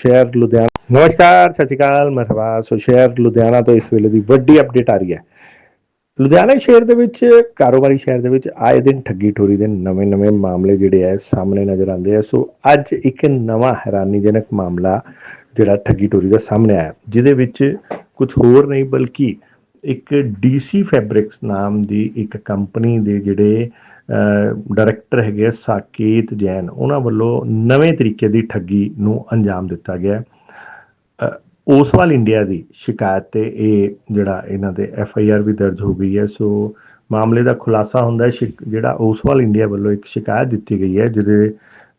ਸ਼ਹਿਰ ਲੁਧਿਆਣਾ। ਨਮਸਕਾਰ, ਸਤਿ ਸ਼੍ਰੀ ਅਕਾਲ ਮੈਂ ਸੋ ਸ਼ਹਿਰ ਲੁਧਿਆਣਾ ਤੋਂ ਇਸ ਵੇਲੇ ਦੀ ਵੱਡੀ ਅਪਡੇਟ ਆ ਰਹੀ ਹੈ। ਲੁਧਿਆਣਾ ਸ਼ਹਿਰ ਦੇ ਵਿੱਚ, ਕਾਰੋਬਾਰੀ ਸ਼ਹਿਰ ਦੇ ਵਿੱਚ ਆਏ ਦਿਨ ਠੱਗੀ ਠੋਰੀ ਦੇ ਨਵੇਂ-ਨਵੇਂ ਮਾਮਲੇ ਜਿਹੜੇ ਆ ਸਾਹਮਣੇ ਨਜ਼ਰ ਆਉਂਦੇ ਆ। ਸੋ ਅੱਜ ਇੱਕ ਨਵਾਂ ਹੈਰਾਨੀਜਨਕ ਮਾਮਲਾ ਜਿਹੜਾ ਠੱਗੀ ਠੋਰੀ ਦਾ ਸਾਹਮਣੇ ਆਇਆ, ਜਿਹਦੇ ਵਿੱਚ ਕੁਝ ਹੋਰ ਨਹੀਂ ਬਲਕਿ ਇੱਕ ਡੀਸੀ ਫੈਬਰਿਕਸ ਨਾਮ ਦੀ ਇੱਕ ਕੰਪਨੀ ਦੇ ਜਿਹੜੇ ਡਾਇਰੈਕਟਰ ਹੈਗੇ ਆ ਸਾਕੇਤ ਜੈਨ ਉਹਨਾਂ ਵੱਲੋਂ ਨਵੇਂ ਤਰੀਕੇ ਦੀ ਠੱਗੀ ਨੂੰ ਅੰਜਾਮ ਦਿੱਤਾ ਗਿਆ ਹੈ। ਓਸਵਾਲ ਇੰਡੀਆ ਦੀ ਸ਼ਿਕਾਇਤ ਤੇ ਇਹ ਜਿਹੜਾ ਇਹਨਾਂ ਦੇ ਐਫ ਆਈ ਆਰ ਵੀ ਦਰਜ ਹੋ ਗਈ ਹੈ। ਸੋ ਮਾਮਲੇ ਦਾ ਖੁਲਾਸਾ ਹੁੰਦਾ ਹੈ। ਜਿਹੜਾ ਓਸਵਾਲ ਇੰਡੀਆ ਵੱਲੋਂ ਇੱਕ ਸ਼ਿਕਾਇਤ ਦਿੱਤੀ ਗਈ ਹੈ ਜਿਹਦੇ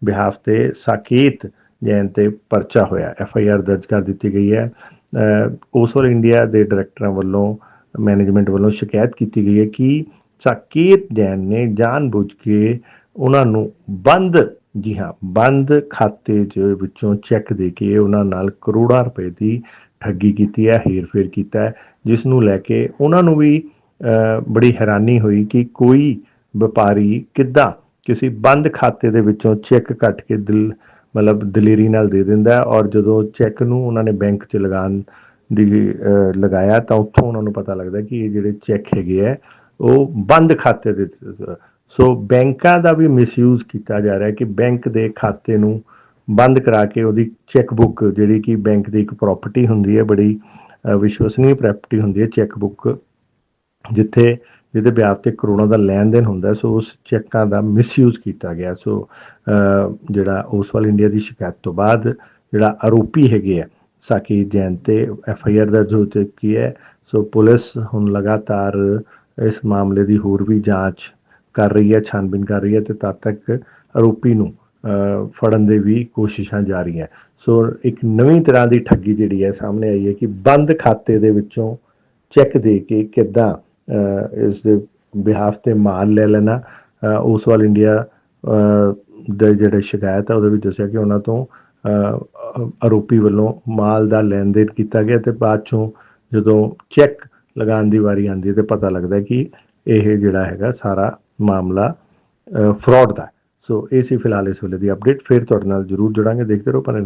ਬਿਹਾਫ ਤੇ ਸਾਕੇਤ ਜੈਨ ਤੇ ਪਰਚਾ ਹੋਇਆ ਐਫ ਆਈ ਆਰ ਦਰਜ ਕਰ ਦਿੱਤੀ ਗਈ ਹੈ। ਅ, ਓਸਵਾਲ ਇੰਡੀਆ ਦੇ ਡਾਇਰੈਕਟਰਾਂ ਵੱਲੋਂ ਮੈਨੇਜਮੈਂਟ ਵੱਲੋਂ ਸ਼ਿਕਾਇਤ ਕੀਤੀ ਗਈ ਹੈ ਕਿ ਸਾਕੇਤ ਜੈਨ ਨੇ ਜਾਣਬੁੱਝ ਕੇ ਉਹਨਾਂ ਨੂੰ ਬੰਦ, ਜੀ ਹਾਂ, ਬੰਦ ਖਾਤੇ ਦੇ ਵਿੱਚੋਂ ਚੈੱਕ ਦੇ ਕੇ ਉਹਨਾਂ ਨਾਲ ਕਰੋੜਾਂ ਰੁਪਏ ਦੀ ਠੱਗੀ ਕੀਤੀ ਹੈ, ਹੇਰਫੇਰ ਕੀਤਾ ਹੈ, ਜਿਸ ਨੂੰ ਲੈ ਕੇ ਉਹਨਾਂ ਨੂੰ ਵੀ ਬੜੀ ਹੈਰਾਨੀ ਹੋਈ ਕਿ ਕੋਈ ਵਪਾਰੀ ਕਿੱਦਾਂ ਕਿਸੇ ਬੰਦ ਖਾਤੇ ਦੇ ਵਿੱਚੋਂ ਚੈੱਕ ਕੱਟ ਕੇ ਦਿਲ, ਮਤਲਬ ਦਲੇਰੀ ਨਾਲ ਦੇ ਦਿੰਦਾ ਹੈ ਔਰ ਜਦੋਂ ਚੈੱਕ ਨੂੰ ਉਹਨਾਂ ਨੇ ਬੈਂਕ 'ਚ ਲਗਾਉਣ ਦੀ ਲਗਾਇਆ ਤਾਂ ਉੱਥੋਂ ਉਹਨਾਂ ਨੂੰ ਪਤਾ ਲੱਗਦਾ ਕਿ ਇਹ ਜਿਹੜੇ ਚੈੱਕ ਹੈਗੇ ਆ ਉਹ ਬੰਦ ਖਾਤੇ ਦੇ ਸੋ ਬੈਂਕਾਂ ਦਾ ਵੀ ਮਿਸਯੂਜ਼ ਕੀਤਾ ਜਾ ਰਿਹਾ ਕਿ ਬੈਂਕ ਦੇ ਖਾਤੇ ਨੂੰ ਬੰਦ ਕਰਾ ਕੇ ਉਹਦੀ ਚੈੱਕ ਬੁੱਕ ਜਿਹੜੀ ਕਿ ਬੈਂਕ ਦੀ ਇੱਕ ਪ੍ਰਾਪਰਟੀ ਹੁੰਦੀ ਹੈ ਬੜੀ ਅ, ਵਿਸ਼ਵਸਨੀय ਪ੍ਰਾਪਰਟੀ ਹੁੰਦੀ ਹੈ ਚੈੱਕ ਬੁੱਕ ਜਿੱਥੇ ਜਿਹਦੇ ਵਿਆਹ ਤੇ ਕਰੋੜਾਂ ਦਾ ਲੈਣ ਦੇਣ ਹੁੰਦਾ ਸੋ ਉਸ ਚੈੱਕਾਂ ਦਾ ਮਿਸਯੂਜ਼ ਕੀਤਾ ਗਿਆ ਸੋ ਜਿਹੜਾ ਉਸ ਓਸਵਾਲ ਇੰਡੀਆ ਦੀ ਸ਼ਿਕਾਇਤ ਤੋਂ ਬਾਅਦ ਜਿਹੜਾ ਆਰੋਪੀ ਹੈਗੇ ਆ ਸਾਕੀ ਜੈਨ ਤੇ ਐਫ ਆਈ ਆਰ ਦਰਜ ਹੋ ਚੁੱਕੀ ਹੈ। ਸੋ ਪੁਲਿਸ ਹੁਣ ਲਗਾਤਾਰ ਇਸ ਮਾਮਲੇ ਦੀ ਹੋਰ ਵੀ ਜਾਂਚ ਕਰ ਰਹੀ ਹੈ ਛਾਨਬੀਨ ਕਰ ਰਹੀ ਹੈ ਤੇ ਤਦ ਤੱਕ ਆਰੋਪੀ ਨੂੰ ਫੜਨ ਦੇ ਵੀ ਕੋਸ਼ਿਸ਼ਾਂ ਜਾਰੀ ਹੈ। ਸੋ ਇੱਕ ਨਵੀਂ ਤਰ੍ਹਾਂ ਦੀ ਠੱਗੀ ਜਿਹੜੀ ਹੈ ਸਾਹਮਣੇ ਆਈ ਹੈ ਕਿ ਬੰਦ ਖਾਤੇ ਦੇ ਵਿੱਚੋਂ ਚੈੱਕ ਦੇ ਕੇ ਕਿੱਦਾਂ ਅ, ਇਸ ਦੇ ਬਿਹਾਫ ਤੇ ਮਾਲ ਲੈ ਲੈਣਾ। ਉਸ ਓਸਵਾਲ ਇੰਡੀਆ ਦੇ ਜਿਹੜੇ ਸ਼ਿਕਾਇਤ ਹੈ ਉਹਦੇ ਵਿੱਚ ਦੱਸਿਆ ਕਿ ਉਹਨਾਂ ਤੋਂ ਆਰੋਪੀ ਵੱਲੋਂ ਮਾਲ ਦਾ ਲੈਣ ਦੇਣ ਕੀਤਾ ਗਿਆ ਤੇ ਬਾਅਦ ਚੋਂ ਜਦੋਂ ਚੈੱਕ ਲਗਾਉਣ ਦੀ ਵਾਰੀ ਆਉਂਦੀ ਹੈ ਤੇ ਪਤਾ ਲੱਗਦਾ ਕਿ ਇਹ ਜਿਹੜਾ ਹੈਗਾ ਸਾਰਾ ਮਾਮਲਾ ਫਰਾਡ ਦਾ ਸੋ ਇਹ ਸੀ ਫਿਲਹਾਲ ਇਸ ਵੇਲੇ ਦੀ ਅਪਡੇਟ ਫਿਰ ਤੁਹਾਡੇ ਨਾਲ ਜਰੂਰ ਜੁੜਾਂਗੇ, ਦੇਖਦੇ ਰਹੋ ਪਰ